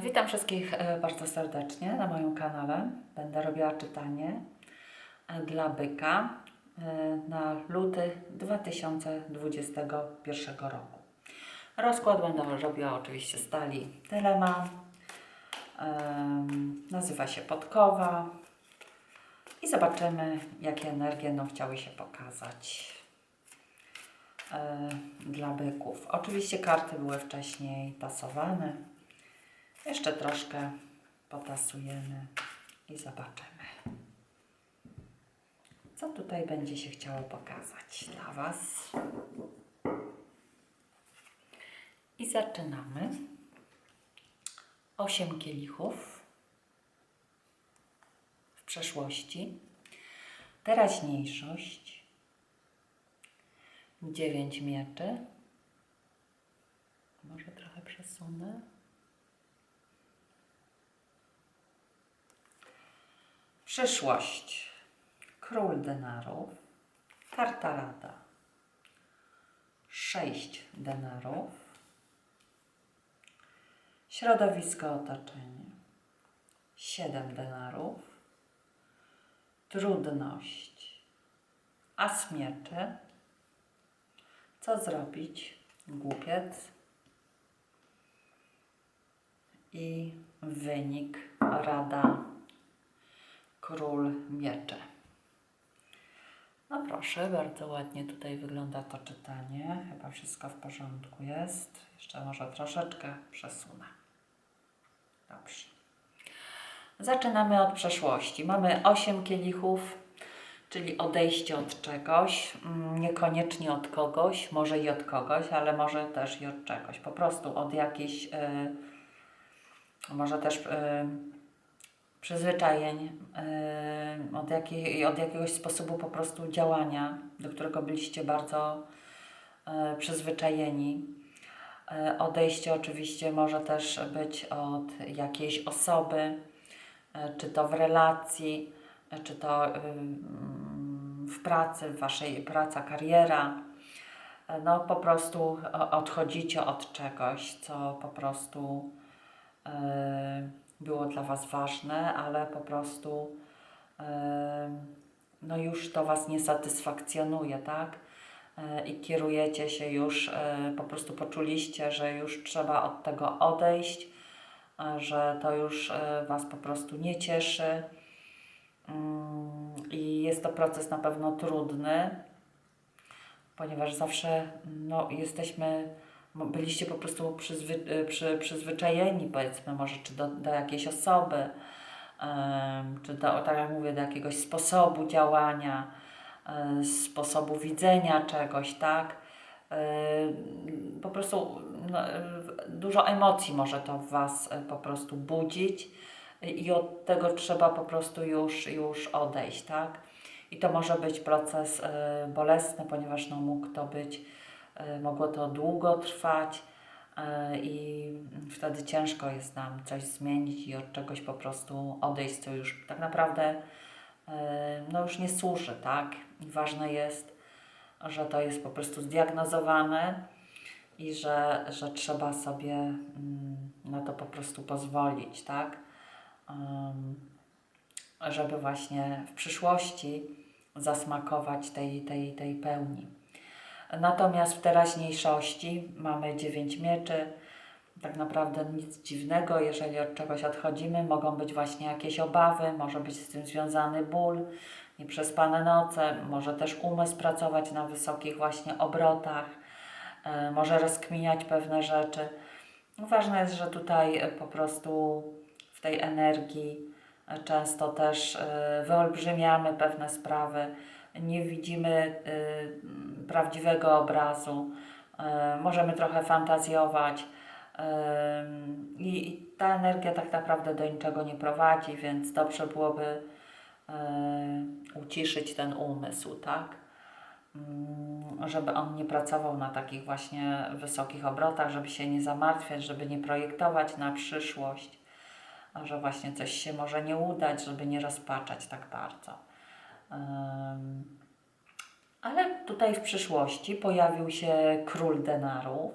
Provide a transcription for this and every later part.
Witam wszystkich e, bardzo serdecznie na moim kanale. Będę robiła czytanie e, dla byka e, na luty 2021 roku. Rozkład będę robiła oczywiście Teleman. Em, Nazywa się Podkowa. I zobaczymy, jakie energie będą chciały się pokazać dla byków. Oczywiście karty były wcześniej tasowane. Jeszcze troszkę potasujemy i zobaczymy, co tutaj będzie się chciało pokazać dla Was. I zaczynamy. Osiem kielichów w przeszłości, teraźniejszość, dziewięć mieczy. Może trochę przesunę. Przyszłość. Król denarów. Karta rada. Sześć denarów. Środowisko otoczenie. Siedem denarów. Trudność. As mieczy. Co zrobić? Głupiec. I wynik rada Król Miecze. No proszę, bardzo ładnie tutaj wygląda to czytanie. Chyba wszystko w porządku jest. Jeszcze może troszeczkę przesunę. Dobrze. Zaczynamy od przeszłości. Mamy 8 kielichów, czyli odejście od czegoś, mm, niekoniecznie od kogoś, może i od kogoś, ale może też i od czegoś. Po prostu od jakiejś, y, może też y, przyzwyczajeń, yy, od, jakiej, od jakiegoś sposobu po prostu działania, do którego byliście bardzo yy, przyzwyczajeni. Yy, odejście oczywiście może też być od jakiejś osoby, czy to w relacji, czy to mm, w pracy, w waszej praca, kariera. No po prostu odchodzicie od czegoś, co po prostu yy, było dla Was ważne, ale po prostu no już to Was nie satysfakcjonuje, tak? E, I kierujecie się już, e, po prostu poczuliście, że już trzeba od tego odejść, że to już e, Was po prostu nie cieszy. Mm, I jest to proces na pewno trudny, ponieważ zawsze no, jesteśmy byliście po prostu przyzwy, y, przy, przyzwyczajeni, powiedzmy, może czy do, do jakiejś osoby, czy do, tak jak mówię, do jakiegoś sposobu działania, e, sposobu widzenia czegoś, tak? E, po prostu no, e, dużo emocji może to w Was e, po prostu budzić i od tego trzeba po prostu już, już odejść, tak? I to może być proces e, bolesny, ponieważ no, mógł to być E, Mogło to długo trwać e, i wtedy ciężko jest nam coś zmienić i od czegoś po prostu odejść, co już tak naprawdę e, no już nie służy, tak? I ważne jest, że to jest po prostu zdiagnozowane i że, że trzeba sobie mm, na to po prostu pozwolić, tak? Żeby właśnie w przyszłości zasmakować tej, tej, tej pełni. Natomiast w teraźniejszości mamy dziewięć mieczy. Tak naprawdę nic dziwnego, jeżeli od czegoś odchodzimy, mogą być właśnie jakieś obawy, może być z tym związany ból, nieprzespane noce, może też umysł pracować na wysokich właśnie obrotach, e, może rozkminiać pewne rzeczy. Ważne jest, że tutaj e, po prostu w tej energii e, często też wyolbrzymiamy pewne sprawy, nie widzimy y, prawdziwego obrazu, y, możemy trochę fantazjować y, i, ta energia tak naprawdę do niczego nie prowadzi, więc dobrze byłoby uciszyć ten umysł, tak? Mm, Żeby on nie pracował na takich właśnie wysokich obrotach, żeby się nie zamartwiać, żeby nie projektować na przyszłość, że właśnie coś się może nie udać, żeby nie rozpaczać tak bardzo. Ale tutaj w przyszłości pojawił się król denarów.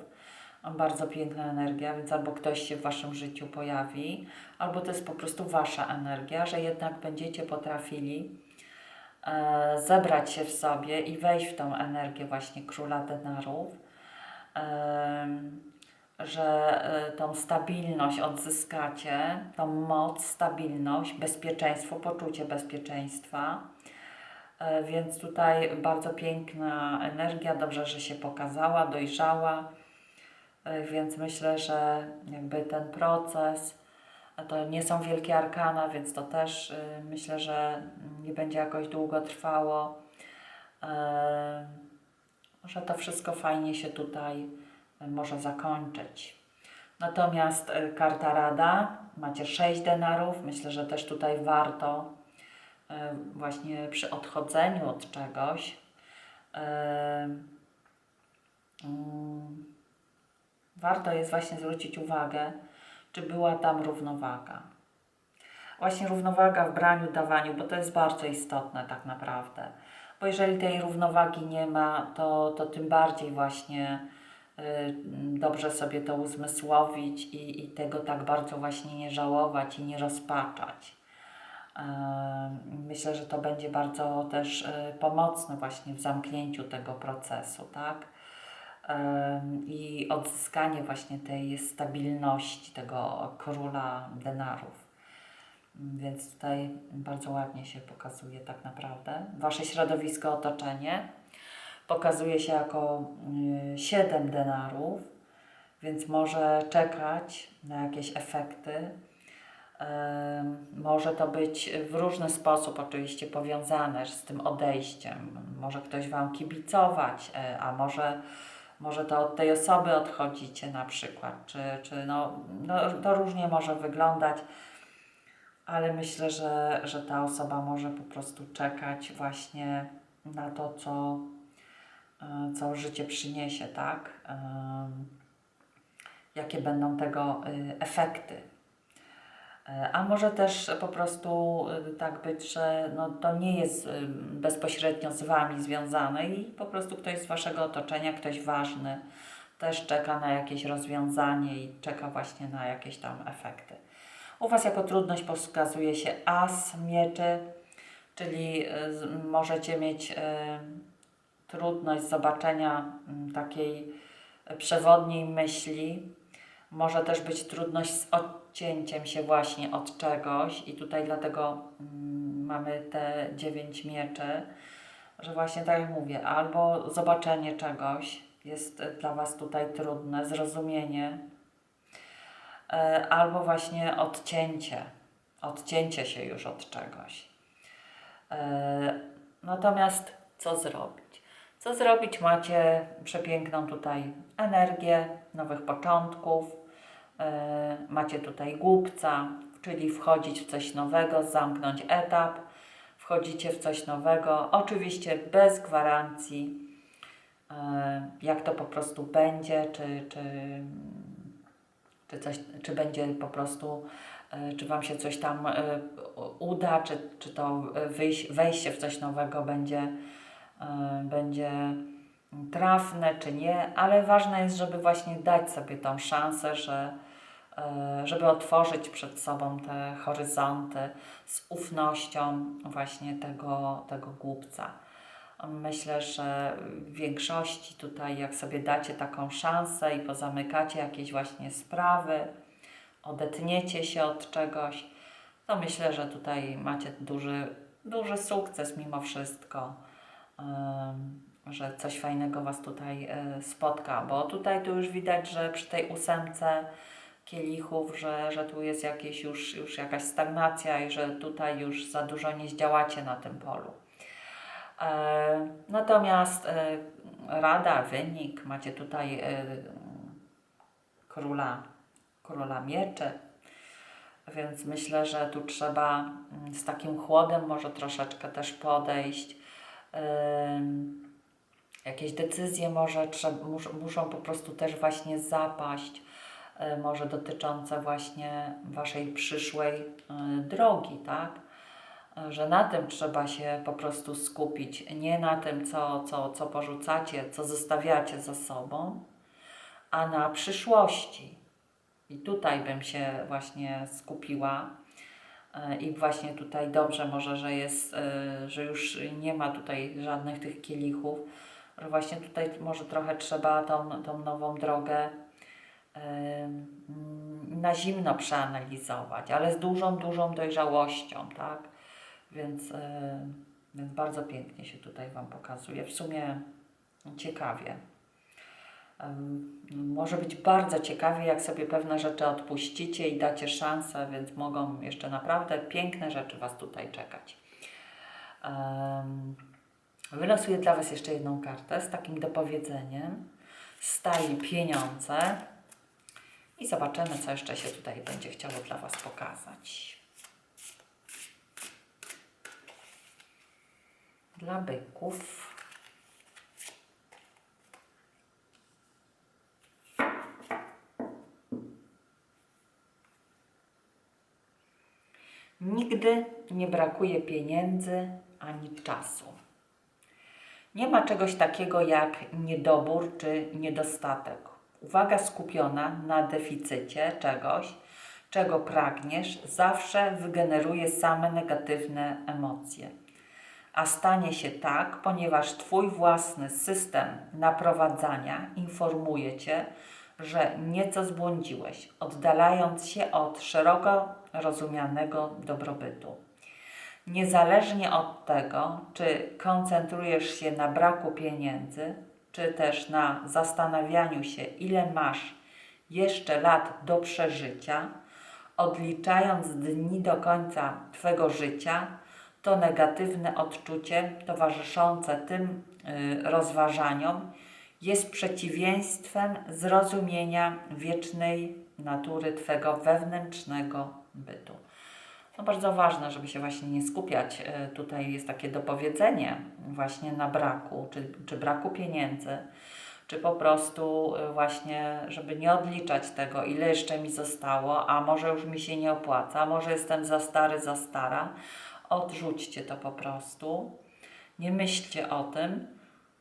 bardzo piękna energia, więc albo ktoś się w Waszym życiu pojawi, albo to jest po prostu Wasza energia, że jednak będziecie potrafili e, zebrać się w sobie i wejść w tą energię właśnie króla denarów, że e, tą stabilność odzyskacie, tą moc, stabilność, bezpieczeństwo, poczucie bezpieczeństwa. E, Więc tutaj bardzo piękna energia, dobrze, że się pokazała, dojrzała. E, Więc myślę, że jakby ten proces, to nie są wielkie arkana, więc to też y, myślę, że nie będzie jakoś długo trwało. E, Że to wszystko fajnie się tutaj y, może zakończyć. Natomiast y, karta rada, macie 6 denarów. Myślę, że też tutaj warto właśnie przy odchodzeniu od czegoś y, mm, warto jest właśnie zwrócić uwagę, czy była tam równowaga. Właśnie równowaga w braniu, dawaniu, bo to jest bardzo istotne tak naprawdę. Bo jeżeli tej równowagi nie ma, to, to tym bardziej właśnie y, dobrze sobie to uzmysłowić i, i tego tak bardzo właśnie nie żałować i nie rozpaczać. Myślę, że to będzie bardzo też y, pomocne właśnie w zamknięciu tego procesu, tak? I odzyskanie właśnie tej stabilności tego króla denarów. Więc tutaj bardzo ładnie się pokazuje tak naprawdę. Wasze środowisko, otoczenie pokazuje się jako y, 7 denarów, więc może czekać na jakieś efekty. Może to być w różny sposób oczywiście powiązane z tym odejściem. Może ktoś Wam kibicować, e, a może, może to od tej osoby odchodzicie na przykład, czy, czy no, no, to różnie może wyglądać, ale myślę, że, że ta osoba może po prostu czekać właśnie na to, co, e, co życie przyniesie, tak? Jakie będą tego y, efekty. E, A może też po prostu y, tak być, że no, to nie jest y, bezpośrednio z Wami związane i po prostu ktoś z Waszego otoczenia, ktoś ważny, też czeka na jakieś rozwiązanie i czeka właśnie na jakieś tam efekty. U Was jako trudność pokazuje się as mieczy, czyli y, możecie mieć trudność zobaczenia mm, takiej przewodniej myśli. Może też być trudność z odcięciem się właśnie od czegoś i tutaj dlatego mm, mamy te dziewięć mieczy, że właśnie tak jak mówię, albo zobaczenie czegoś jest dla Was tutaj trudne, zrozumienie, e, albo właśnie odcięcie, odcięcie się już od czegoś. E, Natomiast co zrobić? Co zrobić? Macie przepiękną tutaj energię nowych początków. E, Macie tutaj głupca, czyli wchodzić w coś nowego, zamknąć etap. Wchodzicie w coś nowego, oczywiście bez gwarancji, e, jak to po prostu będzie, czy, czy, czy, coś, czy będzie po prostu, e, czy Wam się coś tam uda, czy, czy to wejście w coś nowego będzie, będzie trafne, czy nie, ale ważne jest, żeby właśnie dać sobie tą szansę, że, żeby otworzyć przed sobą te horyzonty z ufnością właśnie tego, tego głupca. Myślę, że w większości tutaj, jak sobie dacie taką szansę i pozamykacie jakieś właśnie sprawy, odetniecie się od czegoś, to myślę, że tutaj macie duży, duży sukces mimo wszystko, że coś fajnego Was tutaj e, spotka, bo tutaj tu już widać, że przy tej ósemce kielichów, że, że tu jest jakieś już, już jakaś stagnacja i że tutaj już za dużo nie zdziałacie na tym polu. E, Natomiast e, rada, wynik, macie tutaj e, króla, króla mieczy, więc myślę, że tu trzeba mm, z takim chłodem może troszeczkę też podejść. Jakieś decyzje może trzeba, mus, muszą po prostu też właśnie zapaść, może dotyczące właśnie Waszej przyszłej y, drogi, tak? Y, Że na tym trzeba się po prostu skupić, nie na tym, co, co, co porzucacie, co zostawiacie za sobą, a na przyszłości. I tutaj bym się właśnie skupiła. E, I właśnie tutaj dobrze może, że jest, e, że już nie ma tutaj żadnych tych kielichów, że właśnie tutaj może trochę trzeba tą, tą nową drogę e, na zimno przeanalizować, ale z dużą, dużą dojrzałością, tak? Więc, e, więc bardzo pięknie się tutaj Wam pokazuje. W sumie ciekawie. Może być bardzo ciekawie, jak sobie pewne rzeczy odpuścicie i dacie szansę, więc mogą jeszcze naprawdę piękne rzeczy Was tutaj czekać. Wylosuję dla Was jeszcze jedną kartę z takim dopowiedzeniem. Stali pieniądze. I zobaczymy, co jeszcze się tutaj będzie chciało dla Was pokazać. Dla byków. Nigdy nie brakuje pieniędzy ani czasu. Nie ma czegoś takiego jak niedobór czy niedostatek. Uwaga skupiona na deficycie czegoś, czego pragniesz, zawsze wygeneruje same negatywne emocje. A stanie się tak, ponieważ Twój własny system naprowadzania informuje Cię, że nieco zbłądziłeś, oddalając się od szeroko rozumianego dobrobytu. Niezależnie od tego, czy koncentrujesz się na braku pieniędzy, czy też na zastanawianiu się, ile masz jeszcze lat do przeżycia, odliczając dni do końca Twego życia, to negatywne odczucie towarzyszące tym y, rozważaniom jest przeciwieństwem zrozumienia wiecznej natury Twego wewnętrznego bytu. No bardzo ważne, żeby się właśnie nie skupiać. e, Tutaj jest takie dopowiedzenie właśnie na braku, czy, czy braku pieniędzy, czy po prostu e, właśnie, żeby nie odliczać tego, ile jeszcze mi zostało, a może już mi się nie opłaca, może jestem za stary, za stara. Odrzućcie to po prostu. Nie myślcie o tym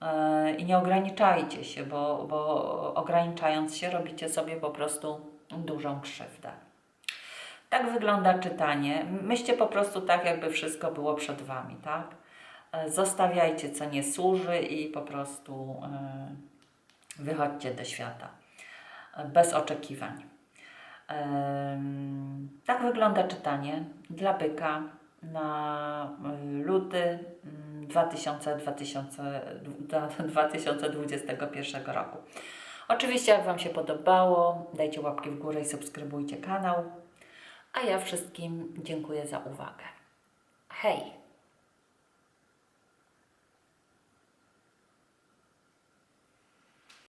e, i nie ograniczajcie się, bo, bo ograniczając się robicie sobie po prostu dużą krzywdę. Tak wygląda czytanie. Myślcie po prostu tak, jakby wszystko było przed Wami, tak? E, Zostawiajcie, co nie służy i po prostu e, wychodźcie do świata e, bez oczekiwań. Tak wygląda czytanie dla byka na luty mm, 2000, 2000, 2021 roku. Oczywiście, jak Wam się podobało, dajcie łapki w górę i subskrybujcie kanał. A ja wszystkim dziękuję za uwagę. Hej!